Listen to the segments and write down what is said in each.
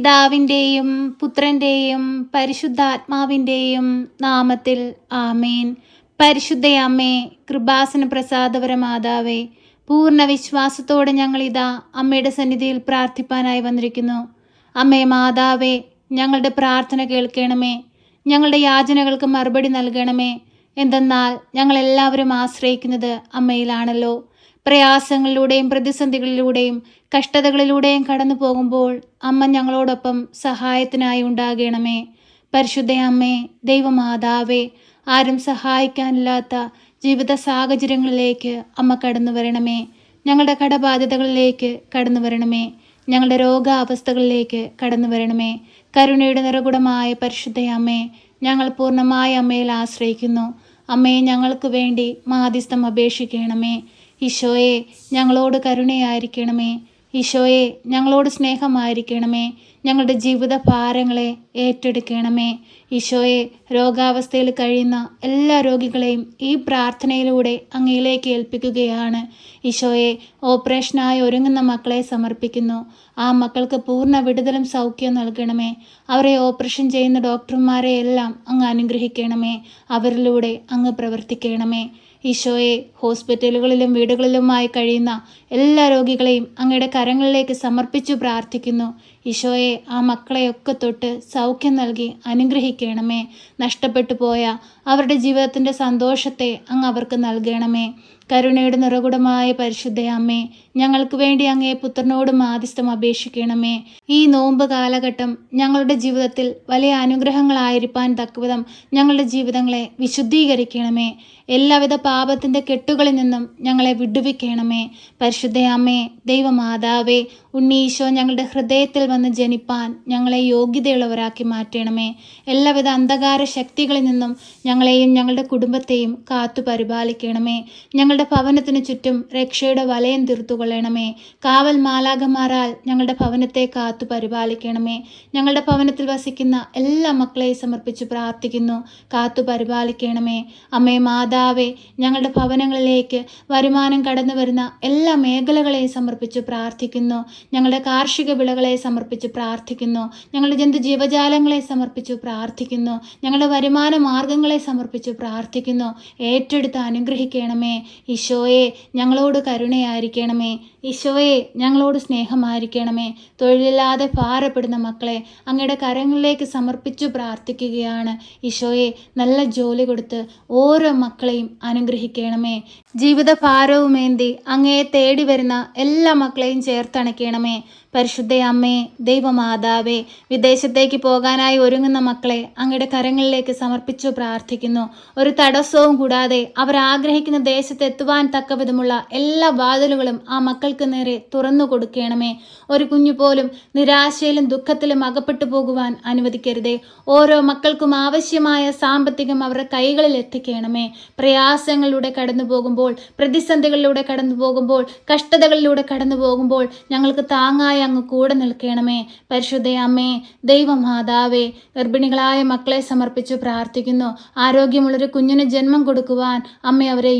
പിതാവിന്റെയും പുത്രന്റെയും പരിശുദ്ധാത്മാവിന്റെയും നാമത്തിൽ ആമേൻ. പരിശുദ്ധയമ്മേ കൃപാസന പ്രസാദപര മാതാവേ പൂർണ വിശ്വാസത്തോടെ ഞങ്ങളിതാ അമ്മയുടെ സന്നിധിയിൽ പ്രാർത്ഥിപ്പാനായി വന്നിരിക്കുന്നു. അമ്മേ മാതാവേ ഞങ്ങളുടെ പ്രാർത്ഥന കേൾക്കണമേ. ഞങ്ങളുടെ യാചനകൾക്ക് മറുപടി നൽകണമേ. എന്തെന്നാൽ ഞങ്ങളെല്ലാവരും ആശ്രയിക്കുന്നത് അമ്മയിലാണല്ലോ. പ്രയാസങ്ങളിലൂടെയും പ്രതിസന്ധികളിലൂടെയും കഷ്ടതകളിലൂടെയും കടന്നു പോകുമ്പോൾ അമ്മ ഞങ്ങളോടൊപ്പം സഹായത്തിനായി ഉണ്ടാകണമേ. പരിശുദ്ധ അമ്മേ ദൈവമാതാവേ ആരും സഹായിക്കാനില്ലാത്ത ജീവിത സാഹചര്യങ്ങളിലേക്ക് അമ്മ കടന്നു വരണമേ. ഞങ്ങളുടെ കടബാധ്യതകളിലേക്ക് കടന്നു വരണമേ. ഞങ്ങളുടെ രോഗാവസ്ഥകളിലേക്ക് കടന്നു വരണമേ. കരുണയുടെ നിറകുടമായ പരിശുദ്ധ അമ്മേ ഞങ്ങൾ പൂർണമായ അമ്മയിൽ ആശ്രയിക്കുന്നു. അമ്മയെ ഞങ്ങൾക്ക് വേണ്ടി മാധ്യസ്ഥം അപേക്ഷിക്കണമേ. ഈശോയെ ഞങ്ങളോട് കരുണയായിരിക്കണമേ. ഈശോയെ ഞങ്ങളോട് സ്നേഹമായിരിക്കണമേ. ഞങ്ങളുടെ ജീവിത ഭാരങ്ങളെ ഏറ്റെടുക്കണമേ. ഈശോയെ രോഗാവസ്ഥയിൽ കഴിയുന്ന എല്ലാ രോഗികളെയും ഈ പ്രാർത്ഥനയിലൂടെ അങ്ങയിലേക്ക് ഏൽപ്പിക്കുകയാണ്. ഈശോയെ ഓപ്പറേഷനായി ഒരുങ്ങുന്ന മക്കളെ സമർപ്പിക്കുന്നു. ആ മക്കൾക്ക് പൂർണ വിടുതലും സൗഖ്യം നൽകണമേ. അവരെ ഓപ്പറേഷൻ ചെയ്യുന്ന ഡോക്ടർമാരെ എല്ലാം അങ്ങ് അനുഗ്രഹിക്കണമേ. അവരിലൂടെ അങ്ങ് പ്രവർത്തിക്കണമേ. ഈശോയെ ഹോസ്പിറ്റലുകളിലും വീടുകളിലുമായി കഴിയുന്ന എല്ലാ രോഗികളെയും അങ്ങയുടെ കരങ്ങളിലേക്ക് സമർപ്പിച്ചു പ്രാർത്ഥിക്കുന്നു. ഈശോയെ ആ മക്കളെയൊക്കെ തൊട്ട് സൗഖ്യം നൽകി അനുഗ്രഹിക്കണമേ. നഷ്ടപ്പെട്ടു പോയ അവരുടെ ജീവിതത്തിന്റെ സന്തോഷത്തെ അങ്ങ് അവർക്ക് നൽകണമേ. കരുണയുടെ നിറകുടമായ പരിശുദ്ധ അമ്മേ ഞങ്ങൾക്ക് വേണ്ടി അങ്ങേ പുത്രനോട് മാധ്യസ്ഥം അപേക്ഷിക്കണമേ. ഈ നോമ്പ് കാലഘട്ടം ഞങ്ങളുടെ ജീവിതത്തിൽ വലിയ അനുഗ്രഹങ്ങളായിരിക്കാൻ തക്കവിധം ഞങ്ങളുടെ ജീവിതങ്ങളെ വിശുദ്ധീകരിക്കണമേ. എല്ലാവിധ പാപത്തിന്റെ കെട്ടുകളിൽ നിന്നും ഞങ്ങളെ വിടുവിക്കണമേ. പരിശുദ്ധ അമ്മേ ദൈവമാതാവേ ഉണ്ണീശോ ഞങ്ങളുടെ ഹൃദയത്തിൽ വന്ന് ജനിപ്പാൻ ഞങ്ങളെ യോഗ്യതയുള്ളവരാക്കി മാറ്റണമേ. എല്ലാവിധ അന്ധകാര ശക്തികളിൽ നിന്നും ഞങ്ങളെയും ഞങ്ങളുടെ കുടുംബത്തെയും കാത്തു പരിപാലിക്കണമേ ഞങ്ങളുടെ ഭവനത്തിന് ചുറ്റും രക്ഷയുടെ വലയം തീർത്തുകൊള്ളണമേ കാവൽ മാലാകമാരാൽ ഞങ്ങളുടെ ഭവനത്തെ കാത്തു പരിപാലിക്കണമേ. ഞങ്ങളുടെ ഭവനത്തിൽ വസിക്കുന്ന എല്ലാ മക്കളെയും സമർപ്പിച്ച് പ്രാർത്ഥിക്കുന്നു. കാത്തു പരിപാലിക്കണമേ. അമ്മേ മാതാവേ ഞങ്ങളുടെ ഭവനങ്ങളിലേക്ക് വരുമാനം കടന്നു വരുന്ന എല്ലാ മേഖലകളെയും സമർപ്പിച്ച് പ്രാർത്ഥിക്കുന്നു. ഞങ്ങളുടെ കാർഷിക വിളകളെ സമർപ്പിച്ച് പ്രാർത്ഥിക്കുന്നു. ഞങ്ങളുടെ ജന്തു ജീവജാലങ്ങളെ സമർപ്പിച്ച് പ്രാർത്ഥിക്കുന്നു. ഞങ്ങളുടെ വരുമാന മാർഗങ്ങളെ സമർപ്പിച്ച് പ്രാർത്ഥിക്കുന്നു. ഏറ്റെടുത്ത് അനുഗ്രഹിക്കണമേ. ഈശോയെ ഞങ്ങളോട് കരുണയായിരിക്കണമേ. ഈശോയെ ഞങ്ങളോട് സ്നേഹമായിരിക്കണമേ. തൊഴിലില്ലാതെ ഭാരപ്പെടുന്ന മക്കളെ അങ്ങയുടെ കരങ്ങളിലേക്ക് സമർപ്പിച്ചു പ്രാർത്ഥിക്കുകയാണ്. ഈശോയെ നല്ല ജോലി കൊടുത്ത് ഓരോ മക്കളെയും അനുഗ്രഹിക്കണമേ. ജീവിത ഭാരവുമേന്തി അങ്ങയെ തേടി വരുന്ന എല്ലാ മക്കളെയും ചേർത്തണയ്ക്കണമേ. പരിശുദ്ധ അമ്മേ ദൈവമാതാവേ വിദേശത്തേക്ക് പോകാനായി ഒരുങ്ങുന്ന മക്കളെ അങ്ങയുടെ കരങ്ങളിലേക്ക് സമർപ്പിച്ചു പ്രാർത്ഥിക്കുന്നു. ഒരു തടസ്സവും കൂടാതെ അവർ ആഗ്രഹിക്കുന്ന ദേശത്ത് എത്തുവാൻ തക്കവിധമുള്ള എല്ലാ വാതിലുകളും ആ മക്കൾക്ക് നേരെ തുറന്നു കൊടുക്കണമേ. ഒരു കുഞ്ഞു പോലും നിരാശയിലും ദുഃഖത്തിലും അകപ്പെട്ടു പോകുവാൻ അനുവദിക്കരുതേ. ഓരോ മക്കൾക്കും ആവശ്യമായ സാമ്പത്തികം അവരുടെ കൈകളിൽ എത്തിക്കണമേ. പ്രയാസങ്ങളിലൂടെ കടന്നു പോകുമ്പോൾ പ്രതിസന്ധികളിലൂടെ കടന്നു പോകുമ്പോൾ കഷ്ടതകളിലൂടെ കടന്നു പോകുമ്പോൾ ഞങ്ങൾക്ക് താങ്ങായി അങ്ങ് കൂടെ നിൽക്കണമേ. പരിശുദ്ധ അമ്മേ ദൈവമാതാവേ ഗർഭിണികളായ മക്കളെ സമർപ്പിച്ചു പ്രാർത്ഥിക്കുന്നു. ആരോഗ്യമുള്ളൊരു കുഞ്ഞിന് ജന്മം കൊടുക്കുവാൻ അമ്മ അവരെ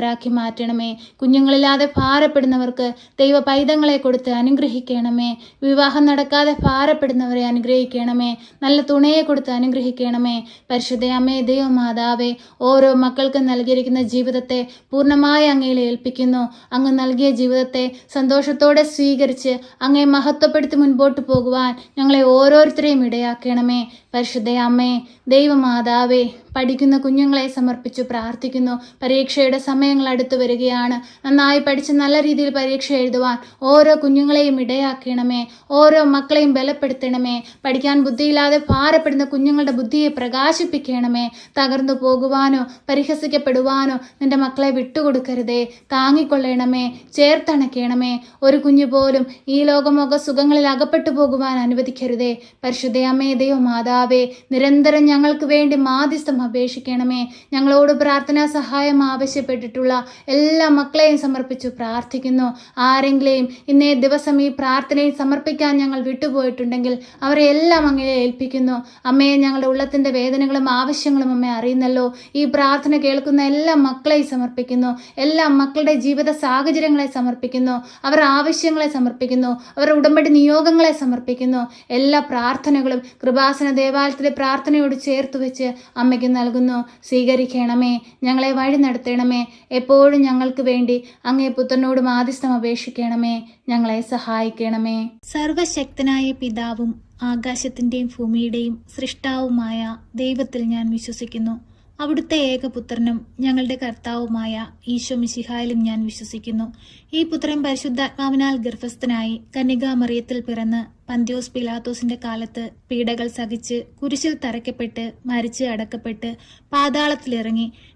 യോഗ്യതയുള്ളവരാക്കി മാറ്റണമേ. കുഞ്ഞുങ്ങളില്ലാതെ ഭാരപ്പെടുന്നവർക്ക് ദൈവ പൈതങ്ങളെ കൊടുത്ത് അനുഗ്രഹിക്കണമേ. വിവാഹം നടക്കാതെ ഭാരപ്പെടുന്നവരെ അനുഗ്രഹിക്കണമേ. നല്ല തുണയെ കൊടുത്ത് അനുഗ്രഹിക്കണമേ. പരിശുദ്ധ അമ്മേ ദൈവമാതാവേ ഓരോ മക്കൾക്കും നൽകിയിരിക്കുന്ന ജീവിതത്തെ പൂർണമായി അങ്ങയിൽ ഏൽപ്പിക്കുന്നു. അങ്ങ് നൽകിയ ജീവിതത്തെ സന്തോഷത്തോടെ സ്വീകരിച്ച് അങ്ങയെ മഹത്വപ്പെടുത്തി മുൻപോട്ട് പോകുവാൻ ഞങ്ങളെ ഓരോരുത്തരെയും ഇടയാക്കണമേ. പരിശുദ്ധ അമ്മേ ദൈവമാതാവേ പഠിക്കുന്ന കുഞ്ഞുങ്ങളെ സമർപ്പിച്ചു പ്രാർത്ഥിക്കുന്നു. പരീക്ഷയുടെ സമയങ്ങൾ അടുത്തു വരികയാണ്. നന്നായി പഠിച്ച് നല്ല രീതിയിൽ പരീക്ഷ എഴുതുവാൻ ഓരോ കുഞ്ഞുങ്ങളെയും ഇടയാക്കണമേ. ഓരോ മക്കളെയും ബലപ്പെടുത്തണമേ. പഠിക്കാൻ ബുദ്ധിയില്ലാതെ ഭാരപ്പെടുന്ന കുഞ്ഞുങ്ങളുടെ ബുദ്ധിയെ പ്രകാശിപ്പിക്കണമേ. തകർന്നു പോകുവാനോ പരിഹസിക്കപ്പെടുവാനോ നിന്റെ മക്കളെ വിട്ടുകൊടുക്കരുതേ. താങ്ങിക്കൊള്ളണമേ. ചേർത്തണക്കണമേ. ഒരു കുഞ്ഞു പോലും ഈ ലോകമൊക്കെ സുഖങ്ങളിൽ അകപ്പെട്ടു പോകുവാൻ അനുവദിക്കരുതേ. പരിശുദ്ധയമ്മേ ദൈവം മാതാവേ നിരന്തരം ഞങ്ങൾക്ക് വേണ്ടി മാധ്യസ്ഥം അപേക്ഷിക്കണമേ. ഞങ്ങളോട് പ്രാർത്ഥനാ സഹായം ആവശ്യപ്പെട്ടിട്ടുള്ള എല്ലാ മക്കളെയും സമർപ്പിച്ചു പ്രാർത്ഥിക്കുന്നു. ആരെങ്കിലും ഇന്നേ ദിവസം ഈ പ്രാർത്ഥനയിൽ സമർപ്പിക്കാൻ ഞങ്ങൾ വിട്ടുപോയിട്ടുണ്ടെങ്കിൽ അവരെ എല്ലാം അങ്ങനെ ഏൽപ്പിക്കുന്നു. അമ്മയെ ഞങ്ങളുടെ ഉള്ളത്തിന്റെ വേദനകളും ആവശ്യങ്ങളും അമ്മ അറിയുന്നല്ലോ. ഈ പ്രാർത്ഥന കേൾക്കുന്ന എല്ലാ മക്കളെയും സമർപ്പിക്കുന്നു. എല്ലാ മക്കളുടെ ജീവിത സാഹചര്യങ്ങളെ സമർപ്പിക്കുന്നു. അവർ ആവശ്യങ്ങളെ സമർപ്പിക്കുന്നു. അവരുടെ ഉടമ്പടി നിയോഗങ്ങളെ സമർപ്പിക്കുന്നു. എല്ലാ പ്രാർത്ഥനകളും കൃപാസന ദേവാലയത്തിലെ പ്രാർത്ഥനയോട് ചേർത്ത് വെച്ച് അമ്മയ്ക്ക് നൽകുന്നു. സ്വീകരിക്കണമേ. ഞങ്ങളെ വഴി നടത്തണമേ. എപ്പോഴും ഞങ്ങൾക്ക് വേണ്ടി അങ്ങേ പുത്രനോട് മാധ്യസ്ഥം അപേക്ഷിക്കണമേ. ഞങ്ങളെ സഹായിക്കണമേ. സർവശക്തനായ പിതാവും ആകാശത്തിന്റെയും ഭൂമിയുടെയും സൃഷ്ടാവുമായ ദൈവത്തിൽ ഞാൻ വിശ്വസിക്കുന്നു. അവിടുത്തെ ഏകപുത്രനും ഞങ്ങളുടെ കർത്താവുമായ ഈശോ മിശിഹായിലും ഞാൻ വിശ്വസിക്കുന്നു. ഈ പുത്രൻ പരിശുദ്ധാത്മാവിനാൽ ഗർഭസ്ഥനായി കന്യകാമറിയത്തിൽ പിറന്ന് പന്ത്യോസ് പിലാത്തോസിന്റെ കാലത്ത് പീഡകൾ സഹിച്ച് കുരിശിൽ തറയ്ക്കപ്പെട്ട് മരിച്ച് അടക്കപ്പെട്ട് പാതാളത്തിലിറങ്ങി